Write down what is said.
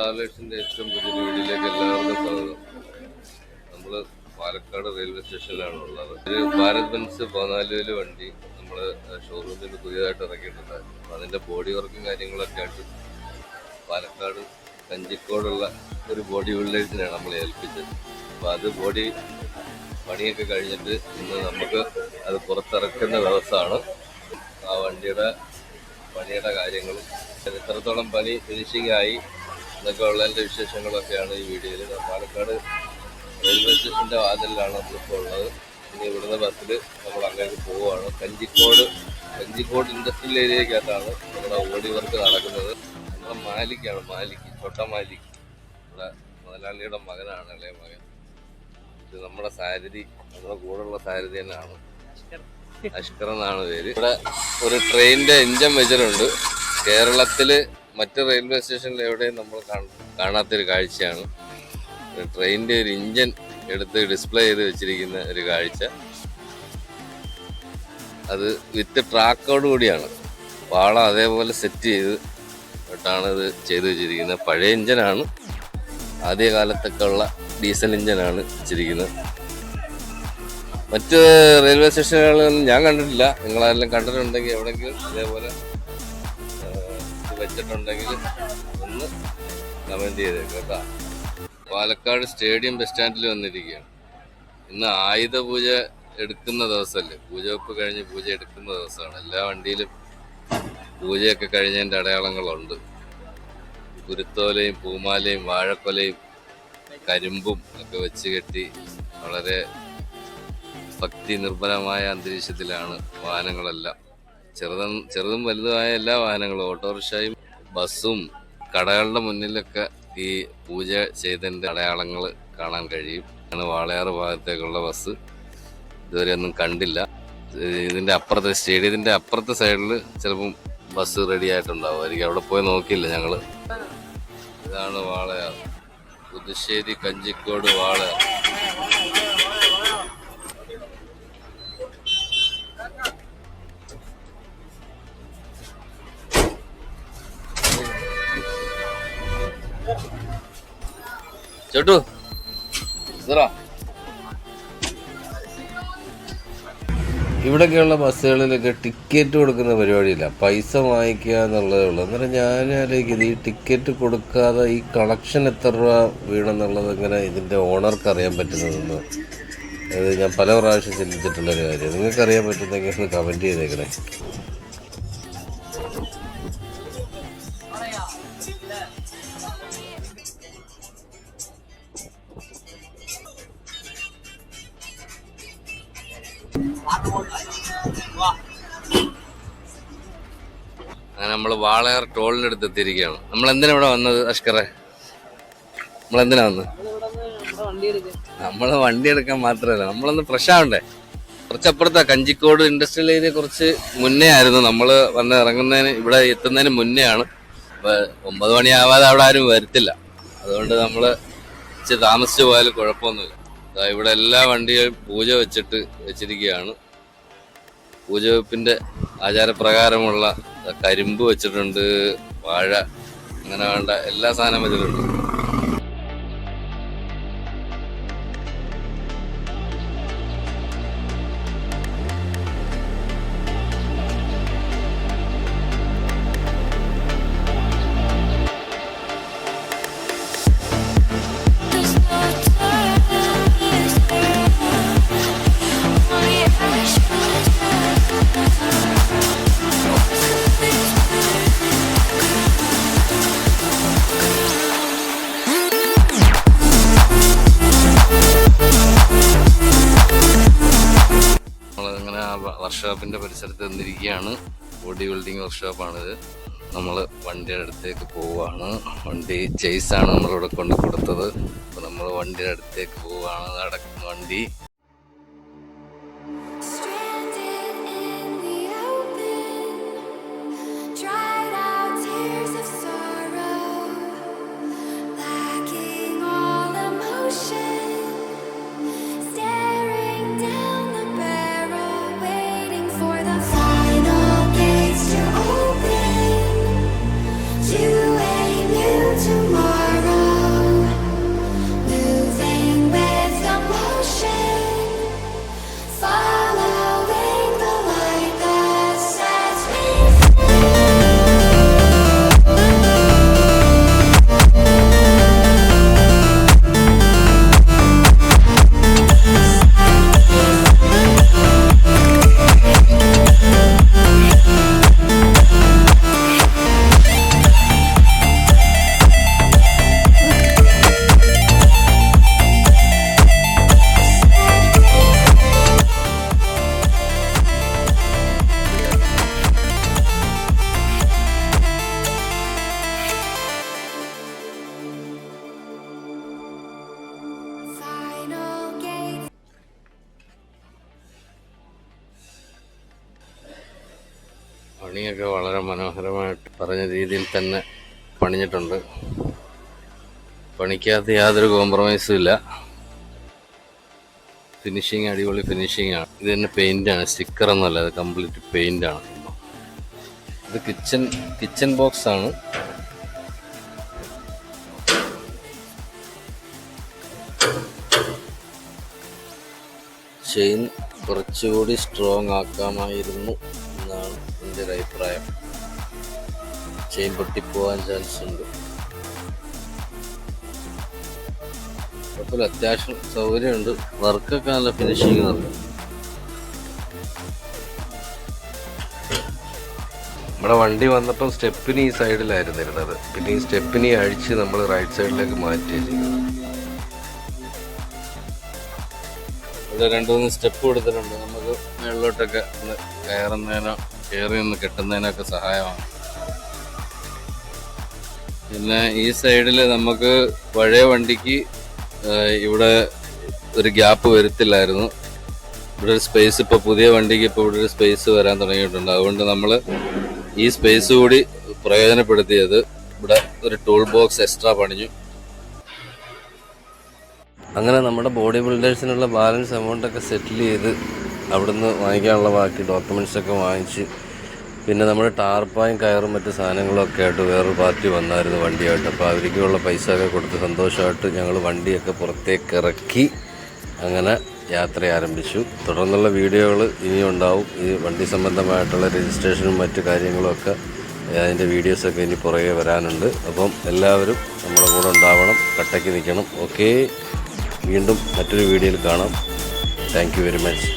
ട്രാവലേഴ്സിന്റെ ഏറ്റവും പുതിയ വീടിലേക്ക് എല്ലാവർക്കും സ്വാഗതം. നമ്മൾ പാലക്കാട് റെയിൽവേ സ്റ്റേഷനിലാണ് ഉള്ളത്. ഒരു ഭാരത് ബെൻസ് പതിനാലുവിൽ വണ്ടി നമ്മൾ ഷോറൂമിൽ നിന്ന് പുതിയതായിട്ട് ഇറക്കിയിട്ടുണ്ട്. അപ്പൊ ബോഡി വർക്കും കാര്യങ്ങളൊക്കെ ആയിട്ട് പാലക്കാട് കഞ്ചിക്കോടുള്ള ഒരു ബോഡി ബിൽഡേഴ്സിനെയാണ് നമ്മൾ ഏൽപ്പിച്ചത്. അപ്പോൾ അത് ബോഡി പണിയൊക്കെ കഴിഞ്ഞിട്ട് ഇന്ന് നമുക്ക് അത് പുറത്തിറക്കുന്ന ദിവസമാണ്. ആ വണ്ടിയുടെ പണിയുടെ കാര്യങ്ങളും എത്രത്തോളം പണി ഫിനിഷിംഗ് ആയി എന്നൊക്കെ ഉള്ളതിന്റെ വിശേഷങ്ങളൊക്കെയാണ് ഈ വീഡിയോയിൽ പാലക്കാട് റെയിൽവേ സ്റ്റേഷന്റെ വാതിലാണ് നമ്മളിപ്പോൾ ഉള്ളത്. ഇനി ഇവിടുന്ന് ബസ്സിൽ നമ്മൾ അങ്ങേക്ക് പോവുകയാണ്. കഞ്ചിക്കോട് കഞ്ചിക്കോട് ഇൻഡസ്ട്രിയൽ ഏരിയക്കകത്താണ് നമ്മുടെ ഓടി വർക്ക് നടക്കുന്നത്. നമ്മുടെ മാലിക്കാണ് മാലിക്ക് ചൊട്ട മാലിക്. നമ്മുടെ മുതലാളിയുടെ മകനാണ് ഇളയ മകൻ? ഇത് നമ്മുടെ സാരഥി നമ്മുടെ കൂടെയുള്ള സാരഥി തന്നെയാണ്. അഷ്കർ എന്നാണ് പേര്. ഇവിടെ ഒരു ട്രെയിനിന്റെ എഞ്ചിൻ വെച്ചിട്ടുണ്ട്. കേരളത്തിൽ മറ്റ് റെയിൽവേ സ്റ്റേഷനിൽ എവിടെയും നമ്മൾ കാണ- കാണാത്തൊരു കാഴ്ചയാണ്. ട്രെയിനിന്റെ ഒരു ഇഞ്ചൻ എടുത്ത് ഡിസ്പ്ലേ ചെയ്ത് വെച്ചിരിക്കുന്ന ഒരു കാഴ്ച. അത് വിത്ത് ട്രാക്കോട് കൂടിയാണ്. പാളം അതേപോലെ സെറ്റ് ചെയ്ത് ാണ് ഇത് ചെയ്തു വെച്ചിരിക്കുന്നത്. പഴയ ഇഞ്ചനാണ് ആദ്യ കാലത്തൊക്കെ ഉള്ള ഡീസൽ ഇഞ്ചനാണ് വെച്ചിരിക്കുന്നത്. മറ്റ് റെയിൽവേ സ്റ്റേഷനുകളിൽ ഞാൻ കണ്ടിട്ടില്ല. നിങ്ങളാരെല്ലാം കണ്ടിട്ടുണ്ടെങ്കിൽ എവിടെയെങ്കിലും ഇത് വെച്ചിട്ടുണ്ടെങ്കിൽ ഒന്ന് കമന്റ് ചെയ്തേക്കും കേട്ടോ. പാലക്കാട് സ്റ്റേഡിയം ബസ് സ്റ്റാൻഡിൽ വന്നിരിക്കുകയാണ്. ഇന്ന് ആയുധ പൂജ എടുക്കുന്ന ദിവസമല്ലേ? പൂജവെപ്പ് കഴിഞ്ഞ് പൂജ എടുക്കുന്ന ദിവസമാണ്. എല്ലാ വണ്ടിയിലും പൂജയൊക്കെ കഴിഞ്ഞതിന്റെ അടയാളങ്ങളുണ്ട്. കുരുത്തോലയും പൂമാലയും വാഴക്കൊലയും കരിമ്പും ഒക്കെ വെച്ച് കെട്ടി വളരെ ഭക്തി നിർഭരമായ അന്തരീക്ഷത്തിലാണ് വാഹനങ്ങളെല്ലാം ചെറുതും ചെറുതും വലുതുമായ എല്ലാ വാഹനങ്ങളും ഓട്ടോറിക്ഷയും ബസ്സും കടകളുടെ മുന്നിലൊക്കെ ഈ പൂജ ചെയ്തതിന്റെ അടയാളങ്ങൾ കാണാൻ കഴിയും. ആണ് വാളയാറ് ഭാഗത്തേക്കുള്ള ബസ്. ഇതുവരെ ഒന്നും കണ്ടില്ല. ഇതിന്റെ അപ്പുറത്തെ സ്റ്റേഡിയത്തിന്റെ അപ്പുറത്തെ സൈഡിൽ ചിലപ്പം ബസ് റെഡി ആയിട്ടുണ്ടാവുമായിരിക്കും അവിടെ പോയി നോക്കിയില്ല ഞങ്ങൾ ഇതാണ് വാളയാർ. പുതുശ്ശേരി കഞ്ചിക്കോട് വാളയാർ. ചോട്ടു ഇവിടെയൊക്കെയുള്ള ബസ്സുകളിലൊക്കെ ടിക്കറ്റ് കൊടുക്കുന്ന പരിപാടിയില്ല. പൈസ വാങ്ങിക്കുക എന്നുള്ളതേ ഉള്ളൂ. അന്നേരം ഞാൻ ആലോചിക്കുന്നത് ഈ ടിക്കറ്റ് കൊടുക്കാതെ ഈ കളക്ഷൻ എത്ര രൂപ വീണെന്നുള്ളത് എങ്ങനെ ഇതിന്റെ ഓണർക്ക് അറിയാൻ പറ്റുന്നതെന്ന്. അത് ഞാൻ പല പ്രാവശ്യം ചിന്തിച്ചിട്ടുള്ളൊരു കാര്യം. നിങ്ങൾക്ക് അറിയാൻ പറ്റുന്നെങ്കിൽ ഒന്ന് കമന്റ് ചെയ്തേക്കണേ. നമ്മൾ വാളയർ ടോളിന്റെ അടുത്ത് എത്തിയിരിക്കുകയാണ്. നമ്മൾ എന്തിനാ ഇവിടെ വന്നത് അഷ്കറെ? നമ്മൾ എന്തിനാ വന്നത്? നമ്മൾ വണ്ടി എടുക്കാൻ മാത്രമല്ല നമ്മളൊന്ന് ഫ്രഷ് ആവണ്ടേ കുറച്ചപ്പുറത്താ കഞ്ചിക്കോട് ഇൻഡസ്ട്രിയൽ ഏരിയ കുറച്ച് മുന്നേ ആയിരുന്നു നമ്മൾ വന്ന് ഇറങ്ങുന്നതിന് ഇവിടെ എത്തുന്നതിന് മുന്നേ ആണ് ഒമ്പത് മണിയാവാതെ അവിടെ ആരും വരത്തില്ല. അതുകൊണ്ട് നമ്മൾ ഇച്ചിരി താമസിച്ചു പോയാലും കുഴപ്പമൊന്നുമില്ല. ഇവിടെ എല്ലാ വണ്ടിയും പൂജ വെച്ചിട്ട് വെച്ചിരിക്കുകയാണ്. പൂജ വെപ്പിന്റെ ആചാരപ്രകാരമുള്ള കരിമ്പ് വെച്ചിട്ടുണ്ട് വാഴ അങ്ങനെ വേണ്ട എല്ലാ സാധനം വെച്ചിട്ടുണ്ട്. ആ വർക്ക്ഷോപ്പിന്റെ പരിസരത്ത് നിന്നിരിക്കുകയാണ്. ബോഡി ബിൽഡിംഗ് വർക്ക്ഷോപ്പാണിത് നമ്മൾ വണ്ടിയുടെ അടുത്തേക്ക് പോവുകയാണ്. വണ്ടി ചേസാണ് നമ്മളിവിടെ കൊണ്ടു കൊടുത്തത്. അപ്പോൾ നമ്മൾ വണ്ടിയുടെ അടുത്തേക്ക് പോവുകയാണ്. നടക്കുന്ന വണ്ടി. പണിയൊക്കെ വളരെ മനോഹരമായിട്ട് പറഞ്ഞ രീതിയിൽ തന്നെ പണിഞ്ഞിട്ടുണ്ട്. പണിക്കകത്ത് യാതൊരു കോംപ്രമൈസും ഇല്ല. ഫിനിഷിങ് അടിപൊളി ഫിനിഷിങ് ആണ്. ഇത് തന്നെ പെയിന്റ് ആണ് സ്റ്റിക്കർ ഒന്നല്ല ഇത് കംപ്ലീറ്റ് ആണ്. ഇത് കിച്ചൺ കിച്ചൺ ബോക്സ് ആണ്. ചെയിൻ കുറച്ചുകൂടി സ്ട്രോങ് ആക്കാമായിരുന്നു. ഒരു അഭിപ്രായം. ചെയിൻ പൊട്ടിപ്പോവാൻ ചാൻസ് ഉണ്ട്. അത്യാവശ്യം സൗകര്യമുണ്ട്. വർക്കൊക്കെ നല്ല ഫിനിഷിങ് നടക്കും നമ്മുടെ വണ്ടി വന്നപ്പം സ്റ്റെപ്പിന് ഈ സൈഡിലായിരുന്നു ഇരുന്നത്. പിന്നെ ഈ സ്റ്റെപ്പിനെ അഴിച്ച് നമ്മൾ റൈറ്റ് സൈഡിലേക്ക് മാറ്റുകയും ചെയ്തു. ഇവിടെ രണ്ട് മൂന്ന് സ്റ്റെപ്പ് കൊടുത്തിട്ടുണ്ട്. നമുക്ക് മുകളിലോട്ടൊക്കെ ഒന്ന് കയറുന്നതിനോ കയറി ഒന്ന് കിട്ടുന്നതിനൊക്കെ സഹായമാണ്. പിന്നെ ഈ സൈഡിൽ നമുക്ക് പഴയ വണ്ടിക്ക് ഇവിടെ ഒരു ഗ്യാപ്പ് വരുത്തില്ലായിരുന്നു. ഇവിടെ ഒരു സ്പേസ് ഇപ്പോൾ പുതിയ വണ്ടിക്ക് ഇപ്പോൾ ഇവിടെ ഒരു സ്പേസ് വരാൻ തുടങ്ങിയിട്ടുണ്ട്. അതുകൊണ്ട് നമ്മൾ ഈ സ്പേസ് കൂടി പ്രയോജനപ്പെടുത്തിയത് ഇവിടെ ഒരു ടൂൾ ബോക്സ് എക്സ്ട്രാ പണിഞ്ഞു. അങ്ങനെ നമ്മുടെ ബോഡി ബിൽഡേഴ്സിനുള്ള ബാലൻസ് എമൗണ്ട് ഒക്കെ സെറ്റിൽ ചെയ്ത് അവിടുന്ന് വാങ്ങിക്കാനുള്ള ബാക്കി ഡോക്യുമെന്റ്സ് ഒക്കെ വാങ്ങിച്ച് പിന്നെ നമ്മൾ ടാർപ്പായും കയറും മറ്റു സാധനങ്ങളൊക്കെ ആയിട്ട് വേറൊരു പാർട്ടി വന്നായിരുന്നു വണ്ടിയായിട്ട്. അപ്പോൾ അവർക്കുള്ള പൈസ ഒക്കെ കൊടുത്ത് സന്തോഷമായിട്ട് ഞങ്ങൾ വണ്ടിയൊക്കെ പുറത്തേക്ക് ഇറക്കി അങ്ങനെ യാത്ര ആരംഭിച്ചു. തുടർന്നുള്ള വീഡിയോകൾ ഇനിയും ഉണ്ടാവും. ഈ വണ്ടി സംബന്ധമായിട്ടുള്ള രജിസ്ട്രേഷനും മറ്റു കാര്യങ്ങളൊക്കെ അതിന്റെ വീഡിയോസൊക്കെ ഇനി പുറകെ വരാനുണ്ട്. അപ്പം എല്ലാവരും നമ്മുടെ കൂടെ ഉണ്ടാവണം കട്ടയ്ക്ക് നിൽക്കണം. ഓക്കെ. വീണ്ടും മറ്റൊരു വീഡിയോയിൽ കാണാം. Thank very much